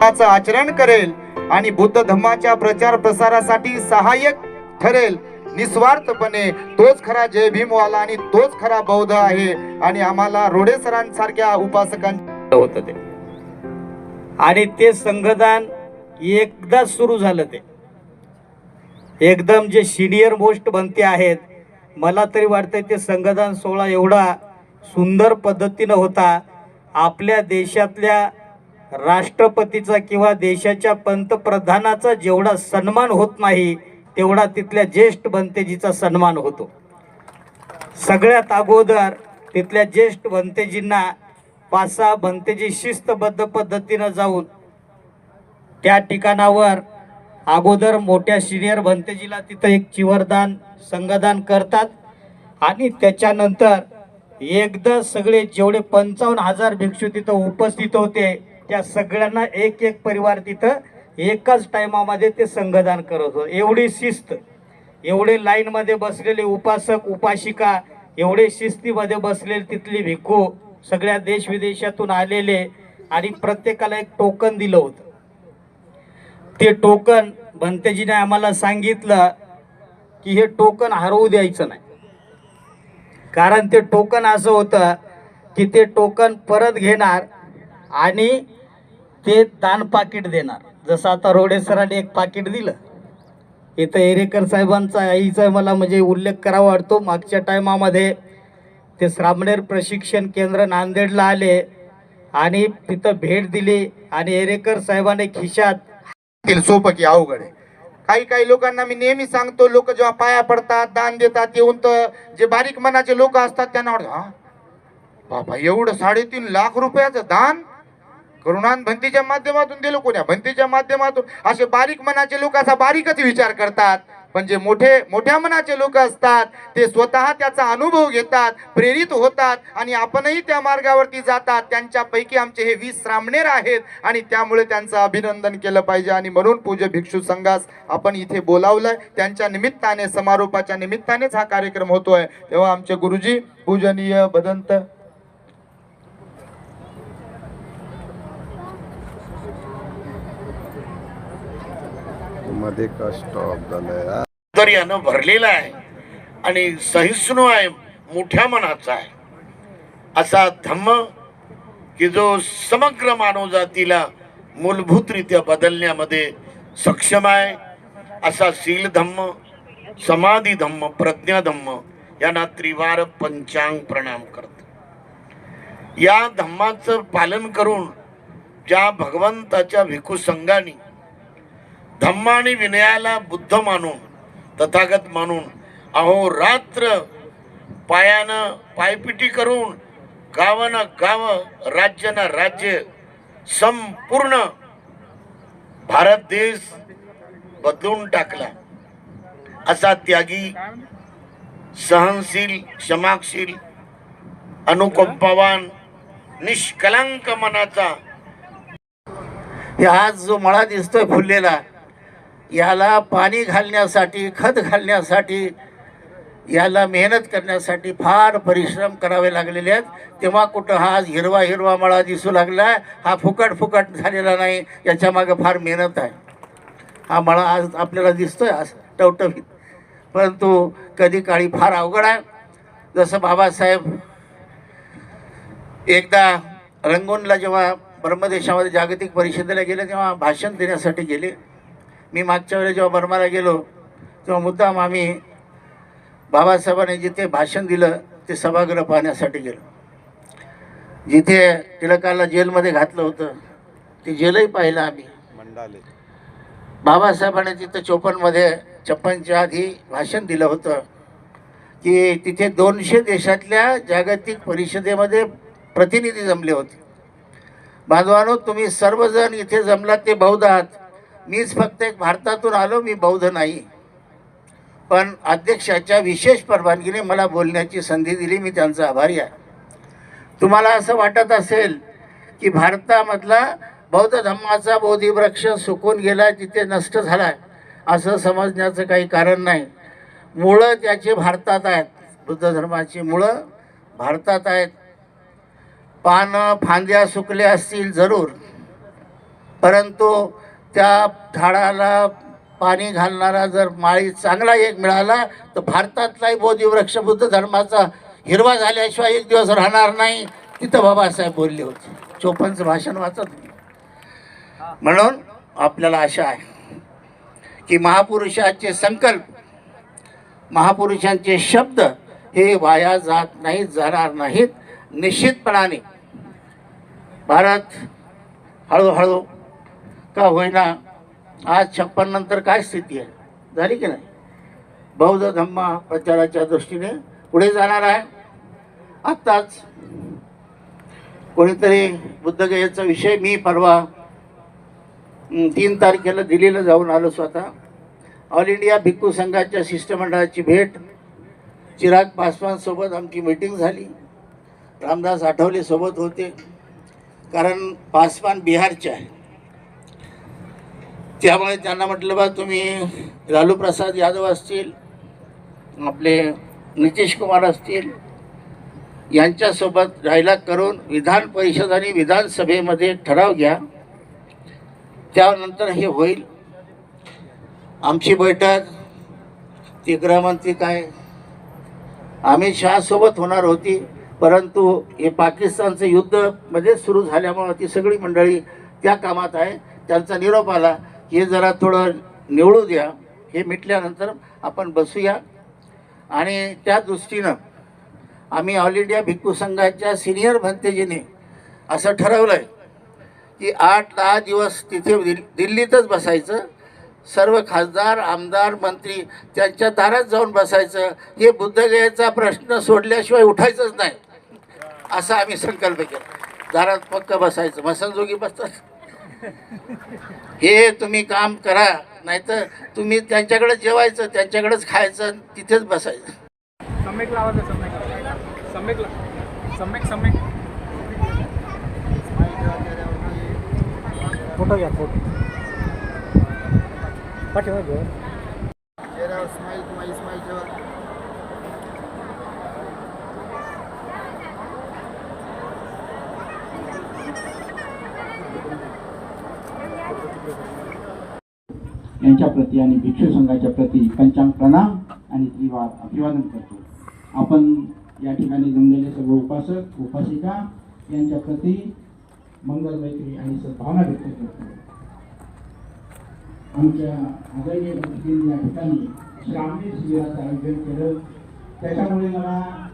धर्माचं आचरण करेल आणि बुद्ध धर्माच्या प्रचार प्रसारासाठी सहाय्यक ठरेल. निस्वार्थपणे तोच खरा जय भीमवाला आणि तोच खरा बौद्ध आहे आणि आम्हाला रोडे सरांसारख्या उपासकांच्या होतं ते. आणि ते संघदान एकदा सुरू झालं ते. एकदम जे सिनियर मोस्ट बनते आहेत मला तरी वाटतंय ते संघदान सोहळा एवढा सुंदर पद्धतीनं होता. आपल्या देशातल्या राष्ट्रपतीचा किंवा देशाच्या पंतप्रधानाचा जेवढा सन्मान होत नाही तेवढा तिथल्या ज्येष्ठ बनतेजीचा सन्मान होतो. सगळ्यात अगोदर तिथल्या ज्येष्ठ भंतेजींना पाच सहा भंतेजी शिस्तबद्ध पद्धतीनं जाऊन त्या ठिकाणावर अगोदर मोठ्या सिनियर भंतेजीला तिथं एक चिवरदान संगदान करतात आणि त्याच्यानंतर एकदा सगळे जेवढे पंचावन्न हजार भिक्षू तिथं उपस्थित होते त्या सगळ्यांना एक एक परिवार तिथं एकाच टायमामध्ये ते संघदान करत होते. एवढी शिस्त एवढे लाईनमध्ये बसलेले उपासक उपासिका एवढे शिस्तीमध्ये बसलेले तिथले भिक्खू सगळ्या देश विदेशातून आलेले आणि प्रत्येकाला एक टोकन दिलं होतं. ते टोकन भंतेजीने आम्हाला सांगितलं की हे टोकन हरवू द्यायचं नाही. कारण ते टोकन असं होतं की ते टोकन परत घेणार आणि ते दान पाकिट देणार. जसं आता रोडे सरांनी एक पाकिट दिलं. इथं एरेकर साहेबांचा आईचा मला म्हणजे उल्लेख करावा वाटतो. मागच्या टायमामध्ये ते श्रामणेर प्रशिक्षण केंद्र नांदेडला आले आणि तिथं भेट दिली आणि एरेकर साहेबांनी खिशात सोपं की अवघड आहे. काही काही लोकांना मी नेहमी सांगतो लोक जेव्हा पाया पडतात दान देतात येऊन तर जे बारीक मनाचे लोक असतात त्यांना वाटतं हा? बाबा एवढं साडेतीन लाख रुपयाचं दान करुणान भंतीच्या माध्यमातून दिलं कोण्या? भंतीच्या माध्यमातून. असे बारीक मनाचे लोक असा बारीकच विचार करतात. पण जे मोठे मोठ्या मनाचे लोक असतात ते स्वतः त्याचा अनुभव घेतात प्रेरित होतात आणि आपणही त्या मार्गावरती जातात. त्यांच्यापैकी आमचे हे वीस श्रामणेर आहेत आणि त्यामुळे त्यांचं अभिनंदन केलं पाहिजे. आणि म्हणून पूज्य भिक्षू संघास आपण इथे बोलावलंय. त्यांच्या निमित्ताने समारोपाच्या निमित्तानेच हा कार्यक्रम होतोय. तेव्हा आमचे गुरुजी पूजनीय बदंत मध्ये का स्टॉप झालाय तर यानं भरलेला आहे आणि सहिष्णू आहे मोठ्या मनाचा आहे. असा धम्म की जो समग्र मानवजातीला मूलभूतरित्या बदलण्यामध्ये सक्षम आहे असा शील धम्म समाधी धम्म प्रज्ञा धम्म यांना त्रिवार पंचांग प्रणाम करतो. या धम्माचं पालन करून ज्या भगवंताच्या भिकू संघाने धम्म आणि विनयाला बुद्ध मानून तथागत मानून अहो रात्र पायानं पायपिटी करून गावानं गाव राज्यानं राज्य संपूर्ण भारत देश बदलून टाकला. असा त्यागी सहनशील क्षमाशील अनुकंपावान निष्कलंक मनाचा. आज जो मळा दिसतोय फुललेला याला पाणी घालण्यासाठी खत घालण्यासाठी याला मेहनत करण्यासाठी फार परिश्रम करावे लागलेले आहेत. तेव्हा कुठं हा आज हिरवा हिरवा मळा दिसू लागला हा फुकट फुकट झालेला नाही याच्यामागं फार मेहनत आहे. हा मळा आज आपल्याला दिसतोय आज टवटवीत. परंतु कधी काळी फार अवघड आहे. जसं बाबासाहेब एकदा रंगूनला जेव्हा ब्रह्मदेशामध्ये जागतिक परिषदेला गेले तेव्हा भाषण देण्यासाठी गेले. मी मागच्या वेळेला जेव्हा बर्माला गेलो तेव्हा मुद्दाम आम्ही बाबासाहेबांनी जिथे भाषण दिलं ते सभागृह पाहण्यासाठी गेलो. जिथे टिळकाला जेलमध्ये घातलं होतं ते जेलही पाहिलं आम्ही. मंडाले. बाबासाहेबांनी तिथं चोपन्नमध्ये छप्पनच्या आधी भाषण दिलं होतं की तिथे दोनशे देशातल्या जागतिक परिषदेमध्ये प्रतिनिधी जमले होते. बांधवानो तुम्ही सर्वजण इथे जमलात ते बौद्ध आहात. मीच फक्त एक भारतातून आलो मी बौद्ध नाही. पण अध्यक्षाच्या विशेष परवानगीने मला बोलण्याची संधी दिली मी त्यांचा आभारी आहे. तुम्हाला असं वाटत असेल की भारतामधला बौद्ध धम्माचा बोधिवृक्ष सुकून गेला तिथे नष्ट झाला असं समजण्याचं काही कारण नाही. मुळं त्याचे भारतात आहेत. बुद्ध धर्माची मुळं भारतात आहेत. पानं फांद्या सुकल्या असतील जरूर. परंतु त्या झाडाला पाणी घालणारा जर माळी चांगला एक मिळाला तर भारतातलाही बोधी वृक्ष बुद्ध धर्माचा हिरवा झाल्याशिवाय एक दिवस राहणार नाही तिथं बाबासाहेब बोलले होते. चोपनचं भाषण वाचत म्हणून आपल्याला आशा आहे की महापुरुषाचे संकल्प महापुरुषांचे शब्द हे वाया जात नाहीत जाणार नाहीत. निश्चितपणाने भारत हळूहळू का होईना? आज छप्पन नंतर काय स्थिती आहे? झाली की नाही? बौद्ध धम्मा प्रचाराच्या दृष्टीने पुढे जाणार आहे. आत्ताच कोणीतरी बुद्धगयेचा विषय मी परवा तीन तारखेला दिल्लीला जाऊन आलो स्वतः. ऑल इंडिया भिक्खू संघाच्या शिष्टमंडळाची भेट चिराग पासवानसोबत आमची मीटिंग झाली. रामदास आठवलेसोबत होते. कारण पासवान बिहारचे आहे त्यामुळे त्यांना म्हटलं बा तुम्ही लालू प्रसाद यादव असतील आपले नितीश कुमार असतील यांच्यासोबत राहिला करून विधान परिषद आणि विधानसभेमध्ये ठराव घ्या. त्यानंतर हे होईल. आमची बैठक ती गृहमंत्री काय अमित शहासोबत होणार होती परंतु हे पाकिस्तानचं युद्धमध्ये सुरू झाल्यामुळं ती सगळी मंडळी त्या कामात आहे. त्यांचा निरोप आला. हे जरा थोडं निवडू द्या. हे मिटल्यानंतर आपण बसूया. आणि त्या दृष्टीनं आम्ही ऑल इंडिया भिक्खू संघाच्या सिनियर भंतेजीने असं ठरवलं आहे की आठ दहा दिवस तिथे दिल्लीतच बसायचं. सर्व खासदार आमदार मंत्री त्यांच्या दारात जाऊन बसायचं. हे बुद्धगयाचा प्रश्न सोडल्याशिवाय उठायचंच नाही. असा आम्ही संकल्प केला. दारात पक्क बसायचं. मसनजोगी बसतात. हे तुम्ही काम करा नाहीतर तुम्ही त्यांच्याकडे जेवायचं त्यांच्याकडेच खायचं तिथेच बसायचं. सम्यक लावा ते सम्यक. सम्यक ला- सम्यक सम्यक. फोटो घ्या फोटो. पाठीमागे घे. यांच्या प्रती आणि भिक्षू संघाच्या प्रती पंचांग प्रणाम आणि त्रिवार अभिवादन करतो. आपण या ठिकाणी जमलेले सर्व उपासक उपासिका यांच्या प्रती मंगल मैत्री आणि सद्भावना व्यक्त करतो. आमच्या आदरणीय या ठिकाणी श्रावणी शिबिराचं आयोजन केलं. त्याच्यामुळे मला